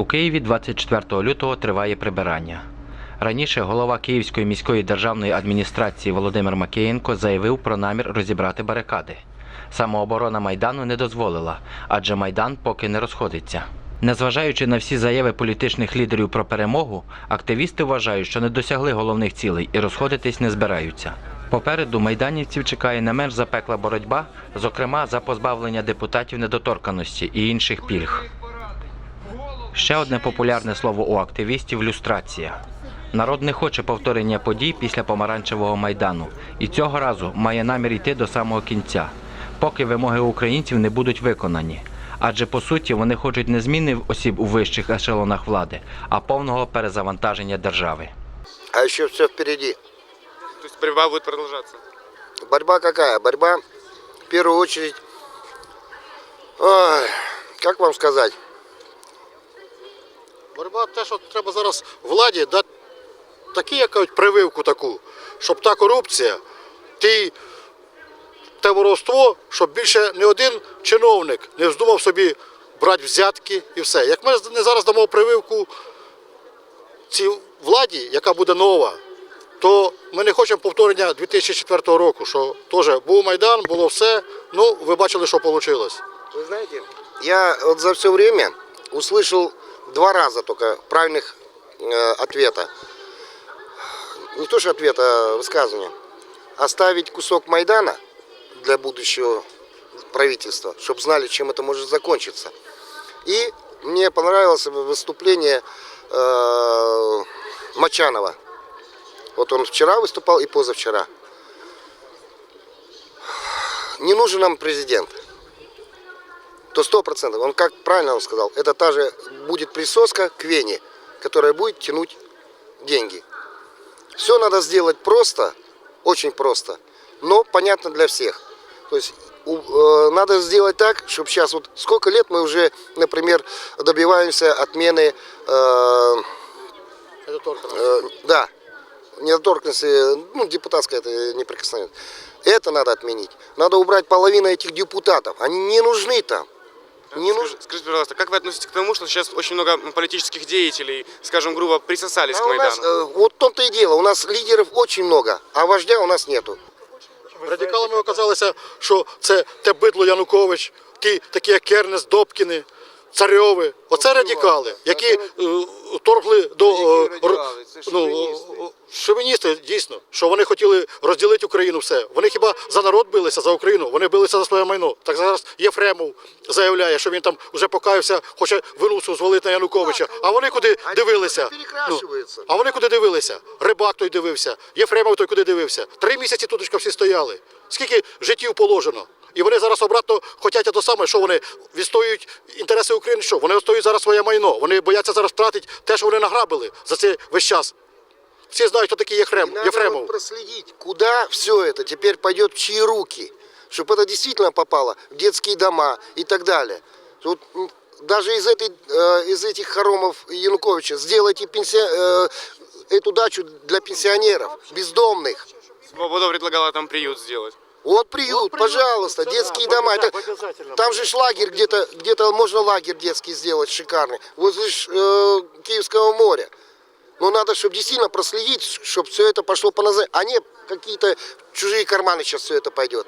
У Києві 24 лютого триває прибирання. Раніше голова Київської міської державної адміністрації Володимир Макеєнко заявив про намір розібрати барикади. Самооборона Майдану не дозволила, адже Майдан поки не розходиться. Незважаючи на всі заяви політичних лідерів про перемогу, активісти вважають, що не досягли головних цілей і розходитись не збираються. Попереду майданівців чекає не менш запекла боротьба, зокрема за позбавлення депутатів недоторканості і інших пільг. Ще одне популярне слово у активістів люстрація. Народ не хоче повторення подій після помаранчевого майдану і цього разу має намір йти до самого кінця, поки вимоги українців не будуть виконані. Адже по суті вони хочуть не зміни осіб у вищих ешелонах влади, а повного перезавантаження держави. А еще все впереди. То есть борьба будет продолжаться. Борьба какая? Борьба, в первую очередь, ой, как вам сказать? Боротьба те, що треба зараз владі дати такі, кажуть, прививку таку, щоб та корупція, ті, те воровство, щоб більше не один чиновник не вздумав собі брати взятки і все. Як ми не зараз дамо прививку цій владі, яка буде нова, то ми не хочемо повторення 2004 року, що теж був Майдан, було все. Ну, ви бачили, що вийшло. Вы знаете, я вот за все время услышал два раза только правильных э, ответа. Не то что ответа, а высказывания. Оставить кусок Майдана для будущего правительства, чтобы знали, чем это может закончиться. И мне понравилось выступление э, Мачанова. Вот он вчера выступал и позавчера. Не нужен нам президент то сто процентов, он как правильно он сказал, это та же будет присоска к вене, которая будет тянуть деньги. Все надо сделать просто, очень просто, но понятно для всех. То есть э, надо сделать так, чтобы сейчас вот сколько лет мы уже, например, добиваемся отмены, э, э, да, недоторканности, ну, депутатская это неприкосновенность. Это надо отменить. Надо убрать половину этих депутатов. Они не нужны там. Не нужны. Скажи- Скажите, пожалуйста, как вы относитесь к тому, что сейчас очень много политических деятелей, скажем грубо, присосались А к у нас, Майдану? э, вот в том-то и дело, у нас лидеров очень много, а вождя у нас нету. Радикалами оказалося, що це те бидло Янукович, ті, такі як Кернес, Добкіни, Царьови. Оце радикали, які е, торгли до е, ну, шовіністи. е, дійсно, що вони хотіли розділити Україну все. Вони хіба за народ билися, за Україну, вони билися за своє майно. Так зараз Єфремов заявляє, що він там вже покаявся, хоче винусу звалити на Януковича. А вони куди дивилися? вони а вони куди дивилися? Рибак той дивився, Єфремов той куди дивився. Три місяці туточка всі стояли. Скільки життів положено? І вони зараз обратно хочуть те саме, що вони відстоюють інтереси України. Що вони відстоюють зараз своє майно. Вони бояться зараз втратити те, що вони награбили за цей весь час. Всі знають, хто такий Єфрем, И надо Єфремов. вот проследить, куда все это теперь пойдет, в чьи руки, чтобы это действительно попало в детские дома и так далее. Вот, м, даже из, этой, э, из этих хоромов Януковича сделайте пенсия, э, эту дачу для пенсионеров, бездомных. Свобода предлагала там приют сделать. Вот приют, пожалуйста, детские дома. Это- там же ж лагерь где-то, где-то можно лагерь детский сделать шикарный. Возле ж, э, Киевского моря. Но надо, чтобы действительно проследить, чтобы все это пошло по назад, а не какие-то чужие карманы сейчас все это пойдет.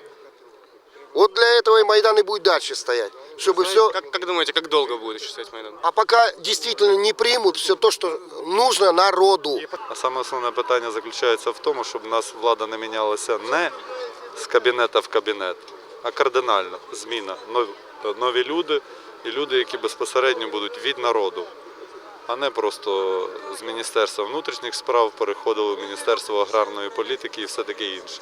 Вот для этого и Майдан и будет дальше стоять. Чтобы все... Как, как думаете, как долго будет еще стоять Майдан? А пока действительно не примут все то, что нужно народу. А саме основне питання заключається в тому, щоб в нас влада не мінялася не з кабінета в кабінет, а кардинально зміна. Нові люди і люди, які безпосередньо будуть від народу, а не просто з Міністерства внутрішніх справ переходили в Міністерство аграрної політики і все таке інше.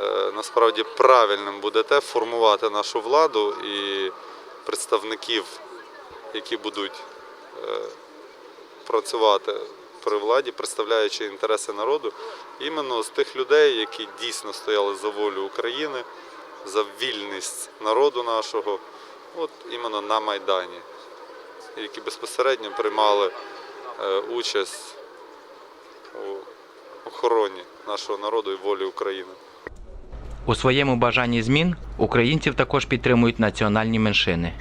Е, Насправді правильним буде те формувати нашу владу і представників, які будуть е, працювати при владі, представляючи інтереси народу, іменно з тих людей, які дійсно стояли за волю України, за вільність народу нашого, от іменно на Майдані, які безпосередньо приймали е, участь у охороні нашого народу і волі України. У своєму бажанні змін українців також підтримують національні меншини.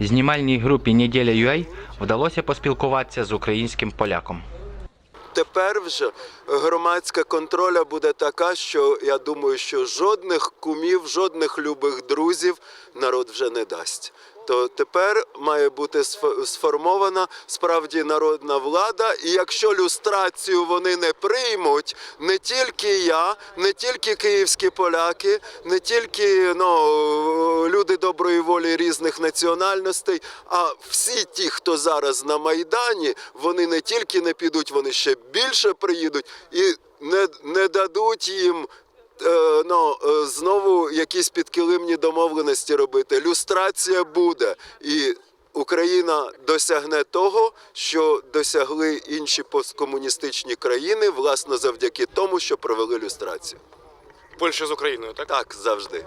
Знімальній групі Неділя UA вдалося поспілкуватися з українським поляком. Тепер вже громадська контроля буде така, що я думаю, що жодних кумів, жодних любих друзів народ вже не дасть. То тепер має бути сформована справді народна влада. І якщо люстрацію вони не приймуть, не тільки я, не тільки київські поляки, не тільки ну, люди доброї волі різних національностей, а всі ті, хто зараз на Майдані, вони не тільки не підуть, вони ще більше приїдуть і не, не дадуть їм. е, Ну, е, знову якісь підкилимні домовленості робити. Люстрація буде, і Україна досягне того, що досягли інші посткомуністичні країни, власне, завдяки тому, що провели люстрацію. Польша з Україною, так? Так завжди.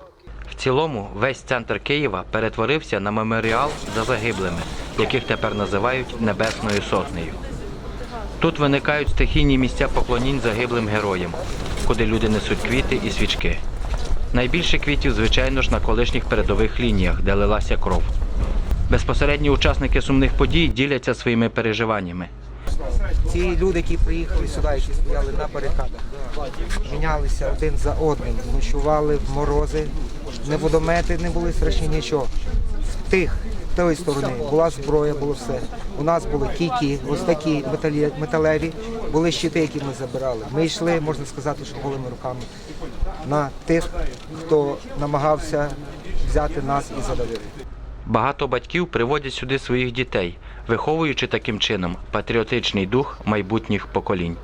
Цілому весь центр Києва перетворився на меморіал за загиблими, яких тепер називають Небесною Сотнею. Тут виникають стихійні місця поклонінь загиблим героям, куди люди несуть квіти і свічки. Найбільше квітів, звичайно ж, на колишніх передових лініях, де лилася кров. Безпосередні учасники сумних подій діляться своїми переживаннями. Ті люди, які приїхали сюди, які стояли на барикадах, мінялися один за одним, ночували в морози, не водомети, не були страшні нічого. В тих, в тої сторони була зброя, було все. У нас були кійки, ось такі металеві, були щити, які ми забирали. Ми йшли, можна сказати, що голими руками на тих, хто намагався взяти нас і задавити. Багато батьків приводять сюди своїх дітей, виховуючи таким чином патріотичний дух майбутніх поколінь.